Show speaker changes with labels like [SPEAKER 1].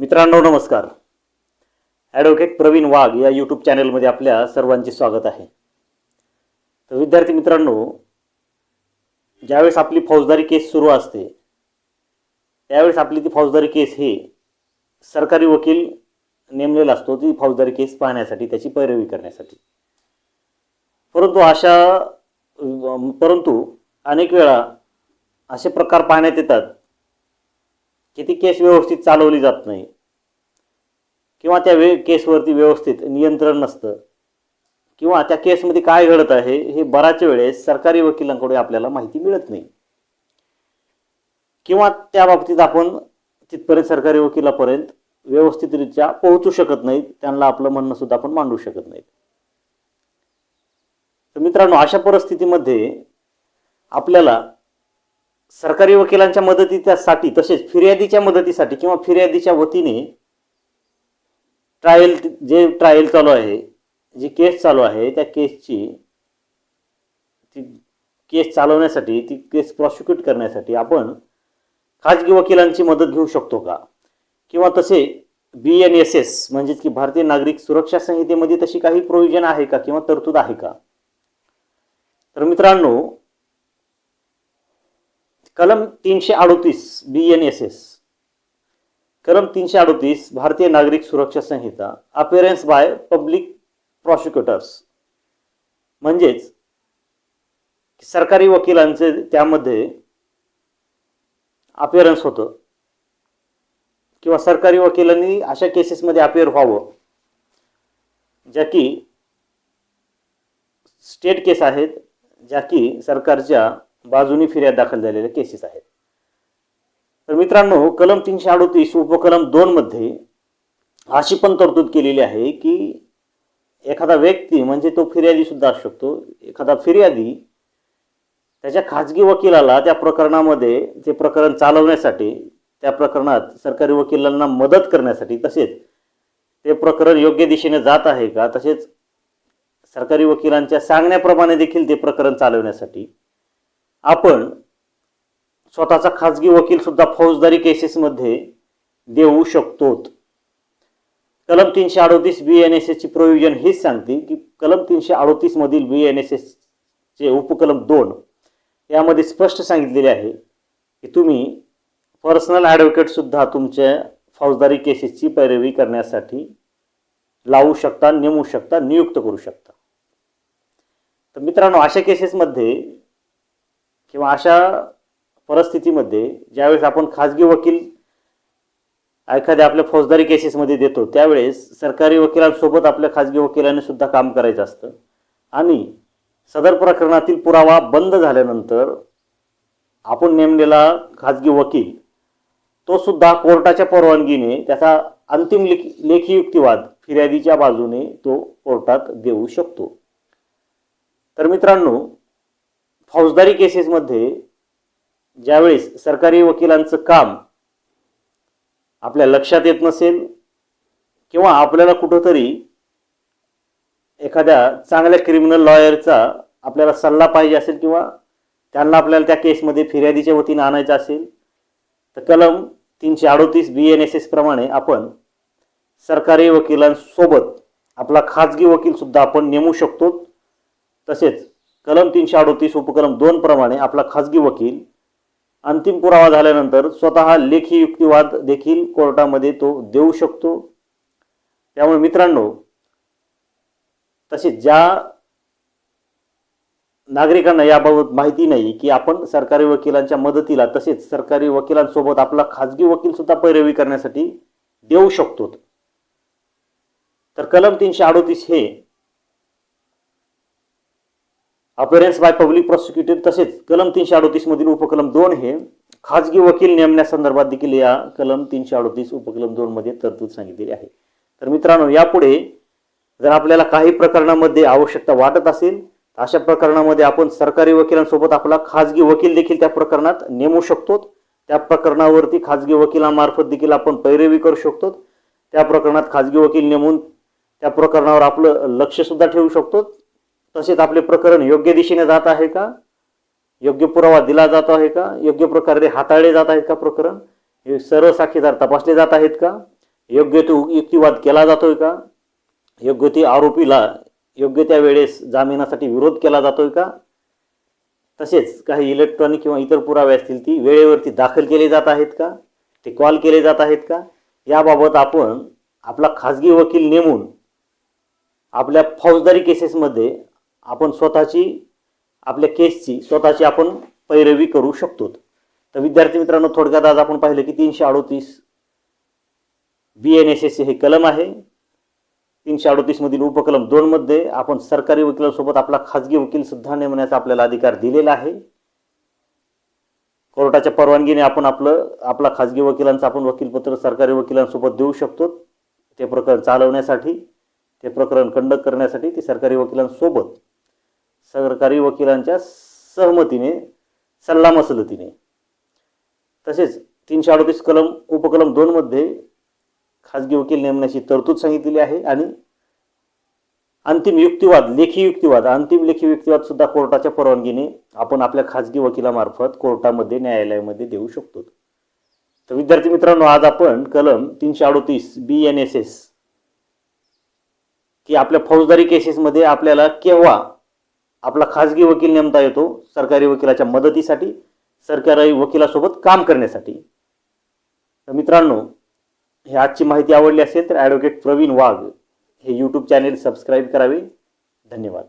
[SPEAKER 1] मित्रांनो नमस्कार. ॲडव्होकेट प्रवीण वाघ या यूट्यूब चॅनलमध्ये आपल्या सर्वांचे स्वागत आहे. तर विद्यार्थी मित्रांनो ज्यावेळेस आपली फौजदारी केस सुरू असते त्यावेळेस आपली ती फौजदारी केस ही सरकारी वकील नेमलेला असतो ती फौजदारी केस पाहण्यासाठी त्याची पैरवी करण्यासाठी. परंतु अशा परंतु अनेक वेळा असे प्रकार पाहण्यात येतात की ती केस व्यवस्थित चालवली जात नाही. किंवा त्या वे केसवरती व्यवस्थित नियंत्रण नसतं. किंवा त्या केसमध्ये काय घडत आहे हे बऱ्याच वेळेस सरकारी वकिलांकडे आपल्याला माहिती मिळत नाही. किंवा त्या बाबतीत आपण तिथपर्यंत सरकारी वकिलापर्यंत व्यवस्थितरित्या पोहोचू शकत नाहीत त्यांना आपलं म्हणणं सुद्धा आपण मांडू शकत नाहीत. तर मित्रांनो अशा परिस्थितीमध्ये आपल्याला सरकारी वकिलांच्या मदतीसाठी तसेच फिर्यादीच्या मदतीसाठी किंवा फिर्यादीच्या वतीने ट्रायल जे ट्रायल चालू आहे जी केस चालू आहे त्या केसची ती केस चालवण्यासाठी ती केस प्रॉसिक्यूट करण्यासाठी आपण खाजगी वकिलांची मदत घेऊ शकतो का? किंवा तसे बी एन एस एस म्हणजेच की भारतीय नागरिक सुरक्षा संहितेमध्ये तशी काही प्रोव्हिजन आहे का? किंवा तरतूद आहे का? तर मित्रांनो कलम तीनशे अडोतीस बी एन एस एस कलम तीनशे अडोतीस भारतीय नागरिक सुरक्षा संहिता अपिअरन्स बाय पब्लिक प्रॉसिक्युटर्स म्हणजेच सरकारी वकिलांचे त्यामध्ये अपिअरन्स होतं. किंवा सरकारी वकिलांनी अशा केसेसमध्ये अपिअर व्हावं. ज्या की स्टेट केस आहेत ज्या की सरकारच्या बाजूनी फिर्याद दाखल झालेल्या केसेस आहेत. तर मित्रांनो कलम तीनशे अडोतीस उपकलम दोन मध्ये अशी पण तरतूद केलेली आहे की एखादा व्यक्ती म्हणजे तो फिर्यादी सुद्धा असू शकतो एखादा फिर्यादी त्याच्या खाजगी वकिलाला त्या प्रकरणामध्ये ते प्रकरण चालवण्यासाठी त्या प्रकरणात सरकारी वकिलांना मदत करण्यासाठी तसेच ते प्रकरण योग्य दिशेने जात आहे का तसेच सरकारी वकिलांच्या सांगण्याप्रमाणे देखील ते प्रकरण चालवण्यासाठी आपण स्वतःचा खाजगी वकील सुद्धा फौजदारी केसेसमध्ये देऊ शकतो कलम तीनशे अडोतीस बी एन एस एसची प्रोव्हिजन हीच सांगते की कलम तीनशे अडोतीस मधील बी एन एस एसचे उपकलम दोन यामध्ये स्पष्ट सांगितलेले आहे की तुम्ही पर्सनल ॲडव्होकेट सुद्धा तुमच्या फौजदारी केसेसची पैरवी करण्यासाठी लावू शकता नेमू शकता नियुक्त करू शकता. तर मित्रांनो अशा केसेसमध्ये किंवा अशा परिस्थितीमध्ये ज्यावेळेस आपण खाजगी वकील एखाद्या आपल्या फौजदारी केसेसमध्ये देतो त्यावेळेस सरकारी वकिलांसोबत आपल्या खाजगी वकिलांनी सुद्धा काम करायचं असतं. आणि सदर प्रकरणातील पुरावा बंद झाल्यानंतर आपण नेमलेला खाजगी वकील तो सुद्धा कोर्टाच्या परवानगीने त्याचा अंतिम लेखी लेखी युक्तिवाद फिर्यादीच्या बाजूने तो कोर्टात देऊ शकतो. तर मित्रांनो फौजदारी केसेसमध्ये ज्यावेळेस सरकारी वकिलांचं काम आपल्या लक्षात येत नसेल किंवा आपल्याला कुठंतरी एखाद्या चांगल्या क्रिमिनल लॉयरचा आपल्याला सल्ला पाहिजे असेल किंवा त्यांना आपल्याला त्या केसमध्ये फिर्यादीच्या वतीने आणायचं असेल तर कलम तीनशे अडोतीस बी एन एस एस प्रमाणे आपण सरकारी वकिलांसोबत आपला खाजगी वकीलसुद्धा आपण नेमू शकतो. तसेच कलम तीनशे अडोतीस उपक्रम दोन प्रमाणे आपला खाजगी वकील अंतिम पुरावा झाल्यानंतर स्वतः लेखी युक्तिवाद देखील कोर्टामध्ये तो देऊ शकतो. त्यामुळे मित्रांनो तसेच ज्या नागरिकांना याबाबत माहिती नाही की आपण सरकारी वकिलांच्या मदतीला तसेच सरकारी वकिलांसोबत आपला खाजगी वकील सुद्धा पैरवी करण्यासाठी देऊ शकतो. तर कलम तीनशे अडोतीस हे अपिअरन्स बाय पब्लिक प्रॉसिक्युटर तसेच कलम तीनशे अडोतीस मधील उपकलम दोन हे खाजगी वकील नेमण्यासंदर्भात देखील या कलम तीनशे अडोतीस उपकलम दोन मध्ये तरतूद सांगितलेली आहे. तर मित्रांनो यापुढे जर आपल्याला काही प्रकरणामध्ये आवश्यकता वाटत असेल तर अशा प्रकरणामध्ये आपण सरकारी वकिलांसोबत आपला खाजगी वकील देखील त्या प्रकरणात नेमू शकतो. त्या प्रकरणावरती खाजगी वकिलामार्फत देखील आपण पैरवी करू शकतो. त्या प्रकरणात खाजगी वकील नेमून त्या प्रकरणावर आपलं लक्षसुद्धा ठेवू शकतो. तसेच आपले प्रकरण योग्य दिशेने जात आहे का? योग्य पुरावा दिला जातो आहे का? योग्य प्रकारे हाताळले जात आहेत का प्रकरण? हे सर्व साक्षीदार तपासले जात आहेत का? योग्य तो युक्तिवाद केला जातोय का? योग्य ते आरोपीला योग्य त्या वेळेस जामिनासाठी विरोध केला जातोय का? तसेच काही इलेक्ट्रॉनिक किंवा इतर पुरावे असतील ती वेळेवरती दाखल केले जात आहेत का? ते कॉल केले जात आहेत का? याबाबत आपण आपला खाजगी वकील नेमून आपल्या फौजदारी केसेसमध्ये आपण स्वतःची आपल्या केसची स्वतःची आपण पैरवी करू शकतो. तर विद्यार्थी मित्रांनो थोडक्यात आज आपण पाहिलं की तीनशे अडोतीस बी एन एस एस हे कलम आहे. तीनशे अडोतीसमधील उपकलम दोनमध्ये आपण सरकारी वकिलांसोबत आपला खाजगी वकील सुद्धा नेमण्याचा आपल्याला अधिकार दिलेला आहे. कोर्टाच्या परवानगीने आपण आपलं आपला खाजगी वकिलांचं आपण वकीलपत्र सरकारी वकिलांसोबत देऊ शकतो. ते प्रकरण चालवण्यासाठी ते प्रकरण कंडक्ट करण्यासाठी ते सरकारी वकिलांसोबत सरकारी वकिलांच्या सहमतीने सल्लामसलतीने. तसेच तीनशे अडतीस कलम उपकलम दोनमध्ये खाजगी वकील नेमण्याची तरतूद सांगितलेली आहे आणि अंतिम युक्तिवाद लेखी युक्तिवाद अंतिम लेखी युक्तिवाद सुद्धा कोर्टाच्या परवानगीने आपण आपल्या खाजगी वकिलामार्फत कोर्टामध्ये न्यायालयामध्ये देऊ शकतो. तर विद्यार्थी मित्रांनो आज आपण कलम तीनशे अडोतीस बी एन एस एस की आपल्या फौजदारी केसेसमध्ये आपल्याला केव्हा आपला खाजगी वकील नेमता येतो सरकारी वकिलाच्या मदतीसाठी सरकारी वकिलासोबत काम करण्यासाठी. तर मित्रांनो हे आजची माहिती आवडली असेल तर ॲडव्होकेट प्रवीण वाघ हे यूट्यूब चॅनेल सबस्क्राईब करावे. धन्यवाद.